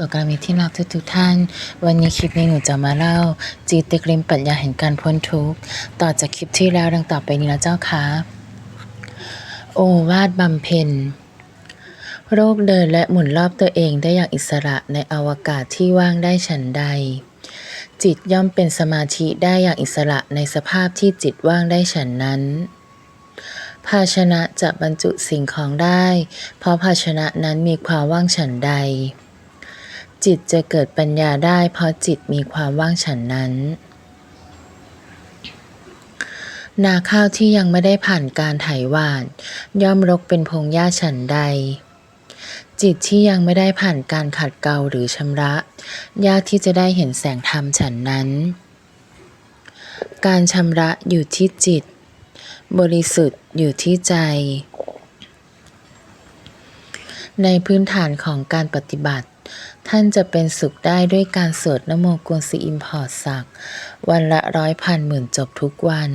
สวนการมีที่รักทุกทุกท่าน วันนี้คลิปนี้หนูจะมาเล่า จีติกริมปรัชญาแห่งการพ้นทุกข์ ต่อจากคลิปที่แล้วดังต่อไปนี้นะเจ้าค่ะ โอวาทบำเพ็ญ โรคเดินและหมุนรอบตัวเองได้อย่างอิสระในอวกาศที่ว่างได้ฉันใด จิตย่อมเป็นสมาธิได้อย่างอิสระในสภาพที่จิตว่างได้ฉันนั้น ภาชนะจะบรรจุสิ่งของได้ เพราะภาชนะนั้นมีความว่างฉันใด จิตจะเกิดปัญญาได้เพราะจิตมีความว่างฉันนั้น นาข้าวที่ยังไม่ได้ผ่านการไถหวานย่อมรกเป็นพงหญ้าฉันใด จิตที่ยังไม่ได้ผ่านการขัดเกลาหรือชำระ ยากที่จะได้เห็นแสงธรรมฉันนั้น การชำระอยู่ที่จิต บริสุทธิ์อยู่ที่ใจในพื้นฐานของการปฏิบัติ ท่านจะเป็นสุขได้ด้วยการสวดนโมกุลสีอิมพอร์ตสัก วันละร้อยพันหมื่นจบทุกวัน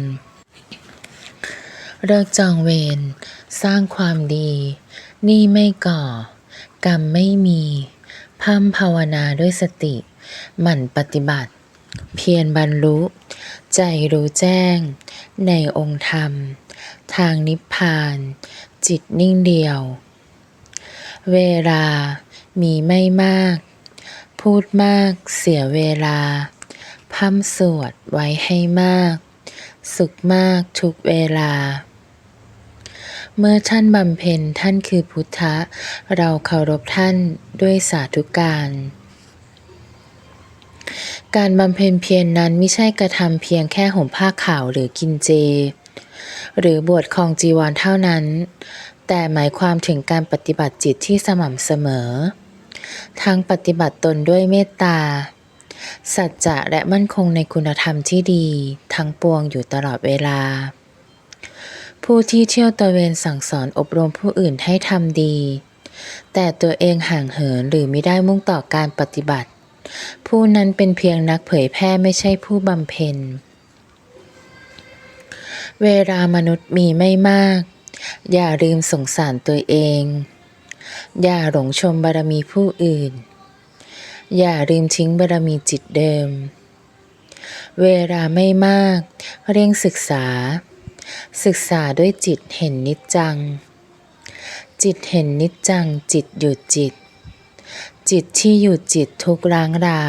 เลิกจองเวรสร้างความดี นี่ไม่ก่อ กรรมไม่มีพร่ำภาวนาด้วยสติ หมั่นปฏิบัติ เพียรบรรลุ ใจรู้แจ้ง ในองค์ธรรม ทางนิพพาน จิตนิ่งเดียว เวลา มีไม่มาก พูดมากเสียเวลาพร่ำสวดไว้ให้มาก สุขมากทุกเวลา เมื่อท่านบำเพ็ญท่านคือพุทธะ เราเคารพท่านด้วยสาธุการการบำเพ็ญเพียรนนั้นไม่ใช่กระทำเพียงแค่ห่มผ้าขาวหรือกินเจ หรือบวชครองจีวรเท่านั้น แต่หมายความถึงการปฏิบัติจิตที่สม่ำเสมอ ทั้งปฏิบัติตนด้วยเมตตา สัจจะและมั่นคงในคุณธรรมที่ดี ทั้งปวงอยู่ตลอดเวลา ผู้ที่เที่ยวตะเวนสั่งสอนอบรมผู้อื่นให้ทำดี แต่ตัวเองห่างเหินหรือไม่ได้มุ่งต่อการปฏิบัติ ผู้นั้นเป็นเพียงนักเผยแพร่ไม่ใช่ผู้บำเพ็ญเวลามนุษย์มีไม่มาก อย่าลืมสงสารตัวเอง อย่าหลงชมบารมีผู้อื่น อย่าลืมทิ้งบารมีจิตเดิม เวลาไม่มาก เร่งศึกษา ศึกษาด้วยจิตเห็นนิจจัง จิตเห็นนิจจังจิตหยุดจิต จิตที่หยุดจิตทุกร้างรา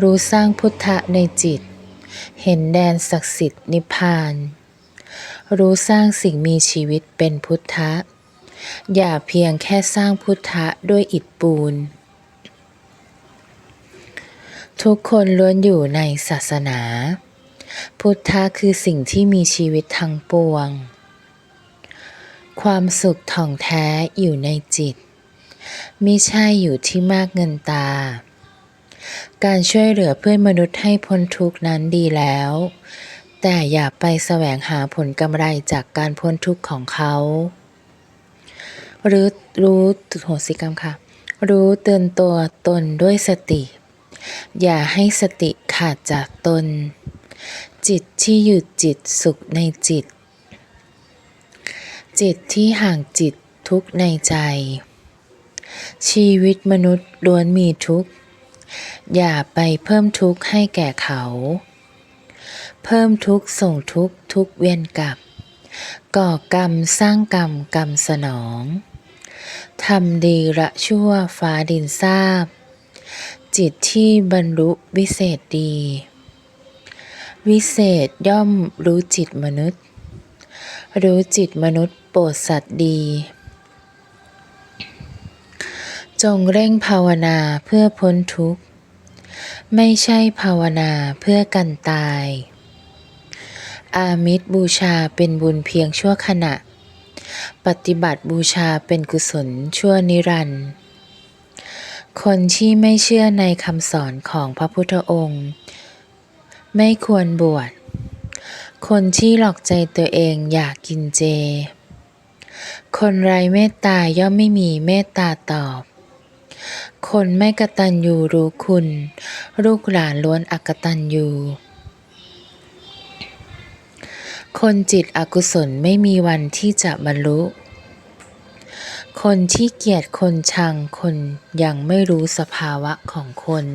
รู้สร้างพุทธะในจิต เห็นแดนศักดิ์สิทธิ์นิพพาน รู้สร้างสิ่งมีชีวิตเป็นพุทธะ อย่าเพียงแค่สร้างพุทธะด้วยอิฐปูน ทุกคนล้วนอยู่ในศาสนา พุทธะคือสิ่งที่มีชีวิตทั้งปวง ความสุขท่องแท้อยู่ในจิตมิใช่อยู่ที่มากเงินตา การช่วยเหลือเพื่อนมนุษย์ให้พ้นทุกข์นั้นดีแล้ว แต่อย่าไปแสวงหาผลกำไรจากการพ้นทุกข์ของเขา หรือรู้โหสิกรรมค่ะ รู้เตือนตัวตนด้วยสติ อย่าให้สติขาดจากตน จิตที่หยุดจิตสุขในจิต จิตที่ห่างจิตทุกข์ในใจ ชีวิตมนุษย์ล้วนมีทุกข์ อย่าไปเพิ่มทุกข์ให้แก่เขา เพิ่มทุกข์ส่งทุกข์ทุกเวียนกลับก่อกรรมสร้างกรรมกรรมสนอง ทำดีละชั่วฟ้าดินทราบ จิตที่บรรลุวิเศษดี วิเศษย่อมรู้จิตมนุษย์ รู้จิตมนุษย์โปรดสัตว์ดี จงเร่งภาวนาเพื่อพ้นทุกข์ ไม่ใช่ภาวนาเพื่อกันตาย อามิตรบูชาเป็นบุญเพียงชั่วขณะ ปฏิบัติบูชาเป็นกุศลชั่วนิรันดร์คนที่ไม่เชื่อในคำสอนของพระพุทธองค์ ไม่ควรบวช คนที่หลอกใจตัวเองอยากกินเจ คนไร้เมตตาย่อมไม่มีเมตตาตอบ คนไม่กตัญญูรู้คุณ ลูกหลานล้วนอกตัญญู คนจิตอกุศลไม่มีวันที่จะบรรลุ คนที่เกียดคนชังคนยังไม่รู้สภาวะของคน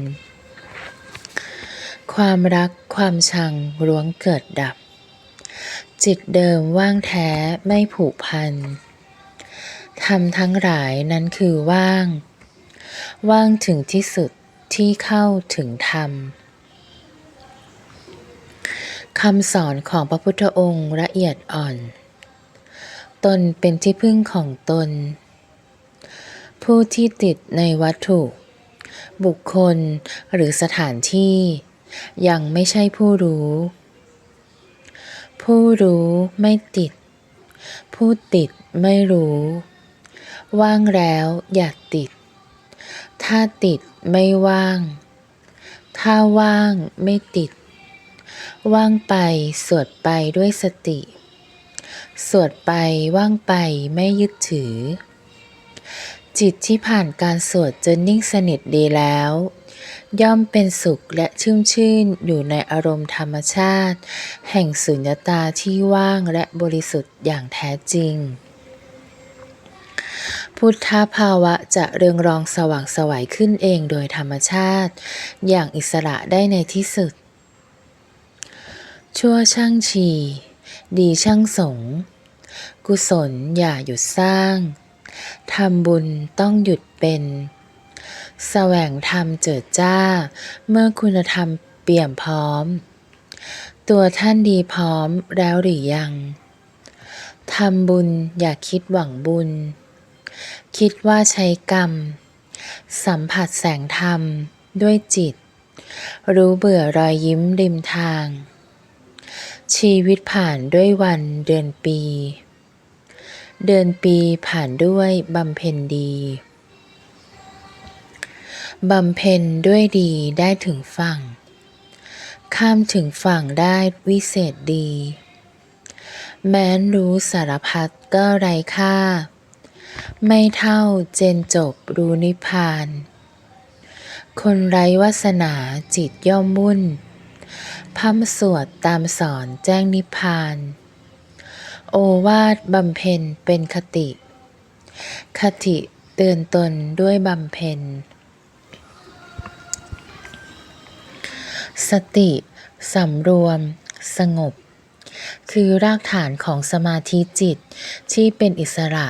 ความรักความชังล้วนเกิดดับ จิตเดิมว่างแท้ไม่ผูกพันทำทั้งหลายนั้นคือว่าง ว่างถึงที่สุดที่เข้าถึงธรรม คำสอนของพระพุทธองค์ละเอียดอ่อน ตนเป็นที่พึ่งของตน ผู้ที่ติดในวัตถุ บุคคลหรือสถานที่ ยังไม่ใช่ผู้รู้ ผู้รู้ไม่ติด ผู้ติดไม่รู้ ว่างแล้วอย่าติด ถ้าติดไม่ว่าง ถ้าว่างไม่ติด ว่างไป สวดไปด้วยสติ สวดไปว่างไปไม่ยึดถือ จิตที่ผ่านการสวดจนนิ่งสนิทดีแล้ว ย่อมเป็นสุขและชุ่มชื่นอยู่ในอารมณ์ธรรมชาติ แห่งสุญญตาที่ว่างและบริสุทธิ์อย่างแท้จริงพุทธภาวะจะเรืองรองสว่างไสวัยขึ้นเองโดยธรรมชาติ อย่างอิสระได้ในที่สุด ชั่วช่างชี ดีช่างสง กุศลอย่าหยุดสร้าง ทำบุญต้องหยุดเป็นแสวงธรรมเจิดจ้า เมื่อคุณธรรมเปี่ยมพร้อม ตัวท่านดีพร้อมแล้วหรือยัง ทำบุญอย่าคิดหวังบุญ คิดว่าใช้กรรม สัมผัสแสงธรรมด้วยจิต รู้เบื่อรอยยิ้มริมทาง ชีวิตผ่านด้วยวันเดือนปี เดือนปีผ่านด้วยบำเพ็ญดี บำเพ็ญด้วยดีได้ถึงฝั่ง ข้ามถึงฝั่งได้วิเศษดี แม้นรู้สารพัดก็ไรค่า ไม่เท่าเจนจบรู้นิพพาน คนไร้วาสนาจิตย่อมวุ่น พร่ำสวดตามสอนแจ้งนิพพาน โอวาทบำเพ็ญเป็นคติ คติเตือนตนด้วยบำเพ็ญ สติสำรวม สงบ คือรากฐานของสมาธิจิตที่เป็นอิสระ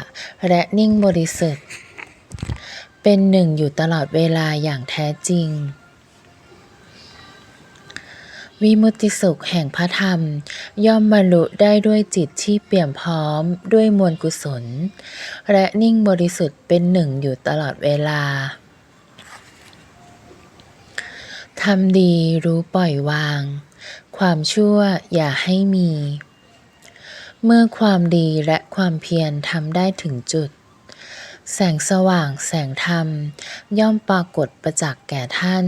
และนิ่งบริสุทธิ์ เป็นหนึ่งอยู่ตลอดเวลาอย่างแท้จริง วิมุติสุขแห่งพระธรรม ย่อมบรรลุได้ด้วยจิตที่เปี่ยมพร้อมด้วยมวลกุศล และนิ่งบริสุทธิ์เป็นหนึ่งอยู่ตลอดเวลาทำดีรู้ปล่อยวาง ความชั่วอย่าให้มี เมื่อความดีและความเพียรทำได้ถึงจุด แสงสว่างแสงธรรม ย่อมปรากฏประจักษ์แก่ท่าน